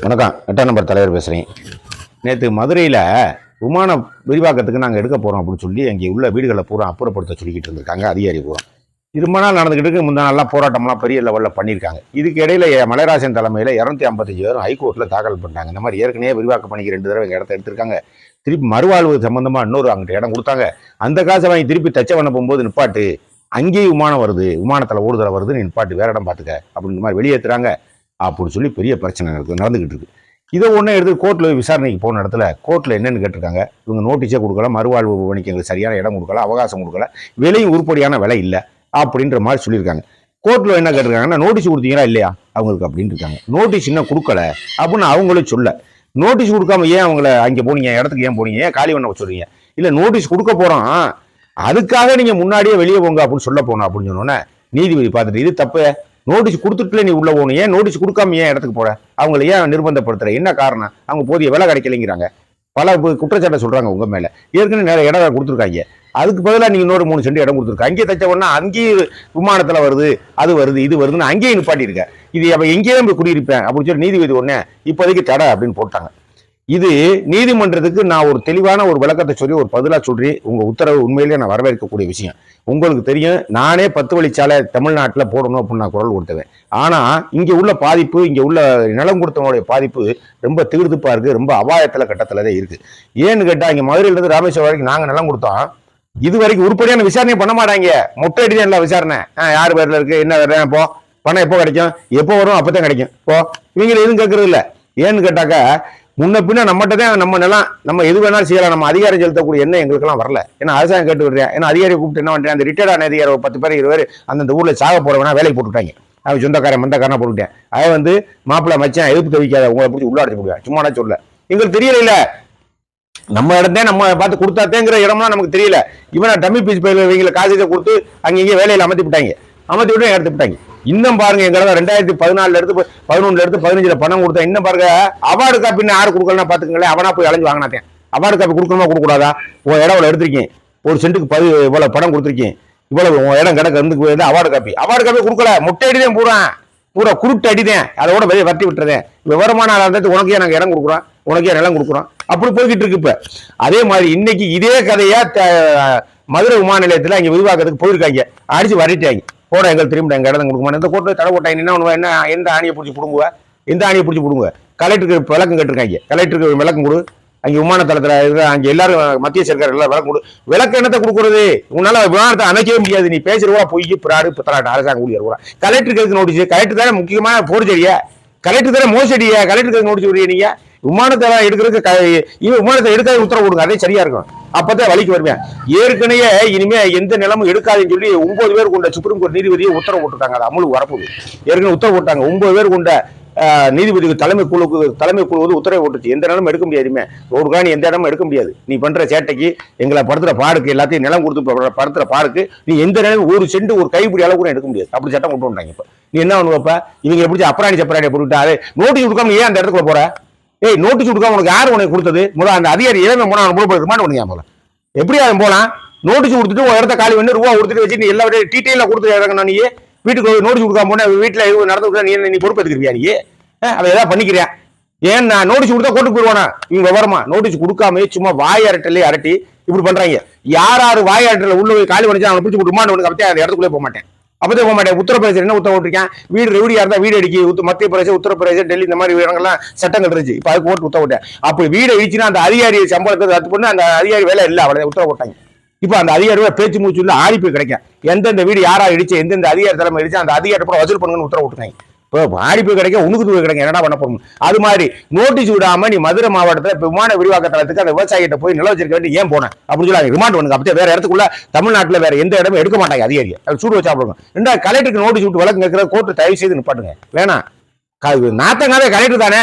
வணக்கம். எட்டாம் நம்பர் தலைவர் பேசுகிறேன் நேற்று மதுரையில் விமான விரிவாக்கத்துக்கு நாங்கள் எடுக்க போகிறோம் அப்படின்னு சொல்லி அங்கே உள்ள வீடுகளை பூரா அப்புறப்படுத்த சொல்லிக்கிட்டு இருந்திருக்காங்க அதிகாரி பூரா இது ரொம்ப நாள் நடந்துக்கிட்டு இருக்கு. முந்தா நல்லா போராட்டம்லாம் பெரிய லெவலில் பண்ணியிருக்காங்க. இதுக்கு இடையில எ- மலைராஜன் தலைமையில் இரநூத்தி ஐம்பத்தஞ்சு பேரும் ஹைகோர்ட்டில் தாக்கல் பண்ணிட்டாங்க. இந்த மாதிரி ஏற்கனவே விரிவாக்க பணிக்கு ரெண்டு தடவை இடத்த எடுத்திருக்காங்க. திருப்பி மறுவாழ்வு சம்மந்தமாக இன்னொரு அங்கிட்ட இடம் கொடுத்தாங்க. அந்த காசை வாங்கி திருப்பி தச்ச பண்ண போகும்போது நிப்பாட்டு அங்கேயும் விமானம் வருது. விமானத்தில் ஓடுதலை வருதுன்னு நிப்பாட்டு வேற இடம் பார்த்துக்க அப்படின்னு மாதிரி வெளியேற்றுறாங்க அப்படின்னு சொல்லி பெரிய பிரச்சனை நடக்கு நடந்துக்கிட்டு இருக்குது இதை ஒன்றே எடுத்து கோர்ட்டில் விசாரணைக்கு போன இடத்துல கோர்ட்டில் என்னென்னு கேட்டிருக்காங்க. இவங்க நோட்டீஸே கொடுக்கல மறுவாழ்வு பணிக்கு எங்களுக்கு சரியான இடம் கொடுக்கல அவகாசம் கொடுக்கல விலையும் உருப்படியான விலை இல்லை அப்படின்ற மாதிரி சொல்லியிருக்காங்க. கோர்ட்டில் என்ன கேட்டிருக்காங்கன்னா நோட்டீஸ் கொடுத்தீங்களா இல்லையா? அவங்களுக்கு அப்படின்னு இருக்காங்க. நோட்டீஸ் இன்னும் கொடுக்கல அப்படின்னு அவங்களும் சொல்ல. நோட்டீஸ் கொடுக்காம ஏன் அவங்கள அங்கே போனீங்க? இடத்துக்கு ஏன் போனீங்க? ஏன் காலி பண்ண சொல்றீங்க? இல்லை நோட்டீஸ் கொடுக்க போகிறோம் அதுக்காக நீங்கள் முன்னாடியே வெளியே போங்க அப்படின்னு சொல்ல போனோம் அப்படின்னு சொன்னோன்னே நீதிபதி பார்த்துட்டு இது தப்பு. நோட்டீஸ் கொடுத்துட்டுல நீ உள்ள போகணும். ஏன் நோட்டீஸ் கொடுக்காம ஏன் இடத்துக்கு போற? அவங்கள ஏன் நிர்பந்தப்படுத்துற? என்ன காரணம்? அவங்க போதிய விலை கிடைக்கலைங்கிறாங்க. பல குற்றச்சாட்டை சொல்றாங்க உங்க மேல. ஏற்கனவே நிறைய இடம் கொடுத்துருக்காங்க. அதுக்கு பதிலாக நீங்கள் இன்னொரு மூணு சென்ட் இடம் கொடுத்துருக்காங்க அங்கேயே தச்ச உடனே அங்கேயே விமானத்தில் வருது அது வருது இது வருதுன்னு அங்கேயே நிப்பாட்டியிருக்கேன் இது அப்போ எங்கேயே போய் குடியிருப்பேன் அப்படின்னு சொல்லி நீதிபதி உடனே இப்போதைக்கு தடை அப்படின்னு போட்டாங்க. இது நீதிமன்றத்துக்கு நான் ஒரு தெளிவான ஒரு விளக்கத்தை சொல்லி ஒரு பதிலா சொல்லி உங்க உத்தரவு உண்மையிலேயே நான் வரவேற்கக்கூடிய விஷயம். உங்களுக்கு தெரியும் நானே பத்து வழிச்சாலை தமிழ்நாட்டில் போடணும் அப்படின்னு நான் குரல் கொடுத்தவன். ஆனா இங்க உள்ள பாதிப்பு இங்க உள்ள நிலம் கொடுத்தவனுடைய பாதிப்பு ரொம்ப தீர்த்துப்பா இருக்கு ரொம்ப அபாயத்துல கட்டத்தில் தான் இருக்கு. ஏன்னு கேட்டா இங்க மதுரையில இருந்து ராமேஸ்வரம் வரைக்கும் நாங்க நிலம் கொடுத்தோம். இது வரைக்கும் உருப்படியான விசாரணை பண்ண மாட்டாங்க. மொட்டை அடி தான் விசாரணை யார் பேர்ல இருக்கு என்ன வேற போ. பணம் எப்போ கிடைக்கும்? எப்போ வரும்? அப்பதான் கிடைக்கும். போ. இவங்க எதுவும் கேட்கறது இல்லை. ஏன்னு கேட்டாக்கா முன்ன பின்ன நம்மகிட்ட தான் நம்ம நிலம் நம்ம எது வேணாலும் செய்யலாம். நம்ம அதிகாரம் செலுத்தக்கூடிய எண்ணம் எங்களுக்கெல்லாம் வரல. ஏன்னா அரசாங்கம் கேட்டு விடுறேன் ஏன்னா அதிகாரியை கூப்பிட்டு என்ன பண்ணுறேன் அந்த ரிட்டையர்ட் ஆன அதிகாரி ஒரு பத்து பேர் இருபது பேர் அந்தந்த ஊரில் சாக போகிறவனா வேலைக்கு போட்டுட்டாங்க. அவன் சொந்தக்காரன் மந்தக்காரனா போட்டுட்டேன் அவன் வந்து மாப்பிள்ளை மச்சான் எதிர்ப்பு தெரிவிக்காத உங்களை பிடிச்சி உள்ளாடி அடைச்சு சும்மா நான் சொல்ல எங்களுக்கு தெரியல இல்லை நம்ம இடத்தே நம்ம பார்த்து கொடுத்தாத்தேங்கிற இடம்லாம் நமக்கு தெரியல. இவனை டம்மி பீஸ் பயில இவங்களை காசு கொடுத்து அங்கே இங்கே வேலையில் அமர்த்தி விட்டாங்க. அமர்த்தி விட்டு எடுத்து விட்டாங்க. இன்னும் பாருங்க எங்களை ரெண்டாயிரத்தி பதினாலுல இருந்து பதினொன்னுல இருந்து பதினஞ்சுல பணம் கொடுத்தா இன்னும் பாருங்க அவார்டு காப்பின்னு யாரு கொடுக்கலன்னா பாத்துக்கங்களேன். அவனா போய் அலைஞ்சு வாங்கினாத்தேன். அவார்டு காப்பி கொடுக்கணுமா கொடுக்கூடாதா உன் இடம் எடுத்திருக்கேன் ஒரு சென்ட்டுக்கு பதி இவ்வளவு பணம் கொடுத்துருக்கேன் இவ்வளவு உன் இடம் கிடக்கு இருந்து அவார்டு காப்பி அவார்டு காப்பி கொடுக்கல. முட்டை அடிதான் பூரா. பூரா குருட்டு அடிதேன் அதோட வெளியே வட்டி விட்டுறதேன் விவரமான ஆளாக இருந்தது உனக்கே நாங்கள் இடம் கொடுக்குறோம்? உனக்கே நிலம் கொடுக்குறோம்? அப்படி போய்கிட்டு இருக்கு இப்போ. அதே மாதிரி இன்னைக்கு இதே கதையா த- மதுரை விமான நிலையத்தில் அங்கே விரிவாக்கத்துக்கு போயிருக்காங்க. அடிச்சு வரட்டாங்க போட எங்களுக்கு திரும்ப எங்கள் இடம் கொடுக்க மாட்டேன். இந்த கோர்ட்டில் தடை போட்டா என்ன என்ன எந்த ஆணியை பிடிச்சி பிடுங்குவ? எந்த ஆணியை பிடிச்சி பிடுங்குவ? கலெக்டருக்கு விளக்கம் கேட்டிருக்காங்க. கலெக்டருக்கு விளக்கம் கொடு. அங்கே விமான தளத்தில் இருக்கிற அங்கே எல்லாரும் மத்திய சர்க்கார் எல்லாம் விளக்கம் கொடு. விளக்கு என்னத்தை கொடுக்குறது? உன்னால விமானத்தை அமைக்கவே முடியாது. நீ பேசுறவா பொய் பிராடு பித்தலாட்டு அரசாங்க ஊழியர் கூட. கலெக்டருக்கு எதுக்கு நோட்டீஸ் கலெக்டர் தானே முக்கியமான போர்ச்சடியா கலெக்டர் தானே மோசடியா? கலெக்டருக்கு நோட்டீஸ் விடுறீங்க நீங்கள் விமானத்தை எடுக்கிறதுக்கு க- இவன் விமானத்தை எடுக்காத உத்தரவு கொடுங்க அதே சரியா இருக்கும். அப்பதான் வழிக்கு வருவேன். ஏற்கனவே இனிமே எந்த நிலமும் எடுக்காதுன்னு சொல்லி ஒன்பது பேர் கொண்ட சுப்ரீம் கோர்ட் நீதிபதியை உத்தரவு போட்டுட்டாங்க அது அமலுக்கு வரப்போகுது. ஏற்கனவே உத்தரவு போட்டாங்க. ஒன்பது பேர் கொண்ட நீதிபதிக்கு தலைமை குழுக்கு தலைமை குழு வந்து உத்தரவு போட்டுச்சு. எந்த நிலமும் எடுக்க முடியாது ஒரு காணி எந்த இடமும் எடுக்க முடியாது. நீ பண்ற சேட்டைக்கு எங்களை படுத்துற பாருக்கு எல்லாத்தையும் நிலம் கொடுத்து படுத்துற பாருக்கு நீ எந்த நிலமும் ஒரு செண்டு ஒரு கைப்பிடி அளவு கூட எடுக்க முடியாது. அப்படி சட்டம் கொண்டு வந்தாங்க இப்ப. நீ என்ன பண்ணுவப்ப இவங்க எப்படி அப்ராணி சப்பராணி போட்டுவிட்டாரு நோட்டீஸ் கொடுக்காம ஏன் அந்த இடத்துக்குள்ள போற? ஏய் நோட்டு கொடுக்காம உனக்கு யார் உனக்கு கொடுத்தது? முதல்ல அந்த அதிகாரி ஏன் போனால் அவன் ரிமாண்ட் பண்ணுங்க முதல்ல. எப்படி அவன் போலாம்? நோட்டீஸ் கொடுத்துட்டு ஒரு இடத்த காலி பண்ணி ரூபா கொடுத்துட்டு வச்சு நீ எல்லா டீட்டெயிலாக கொடுத்து இறங்கணும் நீ. வீட்டுக்கு நோட்டீஸ் கொடுக்காம போனா வீட்டில் எதுவும் நடந்து கொடுத்தா நீ நீ பொறுப்பு எடுத்துக்கிறியா நீ? அதை அவன் ஏதாவது பண்ணிக்கிறியா? ஏன் நான் நோட்டீஸ் கொடுத்தா கொண்டு போயிடுவானா? இவங்க விவரமா? நோட்டீஸ் கொடுக்காம சும்மா வாய் அரட்டலே அரட்டி இப்படி பண்றாங்க. யார் யார் வாய் அரட்டல உள்ள போய் காலி பண்ணிச்சு அவனை பிடிச்சி ரிமாண்ட் உனக்கு அப்படியே அந்த இடத்துக்குள்ளே போக மாட்டேன். அப்பதான் போக மாட்டேன். உத்தரப்பிரதேசம் என்ன உத்தரவு போட்டிருக்கேன்? வீடு ரெவடியா இருந்தா வீடு அடிக்கி மத்திய பிரதேசம் உத்தரப்பிரதேசம் டெல்லி இந்த மாதிரி இடங்கள்லாம் சட்டங்கள் இருந்துச்சு. இப்போ அதுக்கு போட்டு உத்தரவு விட்டேன் வீடு அழிச்சுன்னா அந்த அதிகாரி சம்பளத்தை ரத்து பண்ணி அந்த அதிகாரி வேலை இல்லை அவளை உத்தரவு போட்டாங்க. இப்போ அந்த அதிகாரி பேச்சு மூச்சு இல்லை ஆடி கிடைக்கும். எந்தெந்த வீடு யாரா இடிச்சு எந்தெந்த அதிகாரி தலைமை இடிச்சு அந்த அதிகாரி கூட வசூல் பண்ணுங்கன்னு உத்தரவு விட்டுருக்காங்க இப்போ பாதிப்பு கிடைக்க உனக்கு தூக்கு கிடைக்கும் என்னடா பண்ண போகணும் அது மாதிரி நோட்டீஸ் விடாம நீ மதுரை மாவட்டத்தில் இப்போ விமான விரிவாக்க தளத்துக்கு அந்த விவசாயிகிட்ட போய் நில வச்சிருக்க வேண்டிய ஏன் போனேன் அப்படின்னு சொல்லி ரிமாண்ட் பண்ணுங்க. அப்படியே வேற இடத்துக்குள்ள தமிழ்நாட்டில் வேற எந்த இடமும் எடுக்க மாட்டாங்க அதிகாரி அது சூடு வச்சா போடுங்க ரெண்டா கலெக்டருக்கு நோட்டீஸ் விட்டு வழக்கு கேட்கிற கோர்ட்டு தயவு செய்து நிப்பாட்டுங்க. வேணாம். நாத்தங்காவே கலெக்டர் தானே?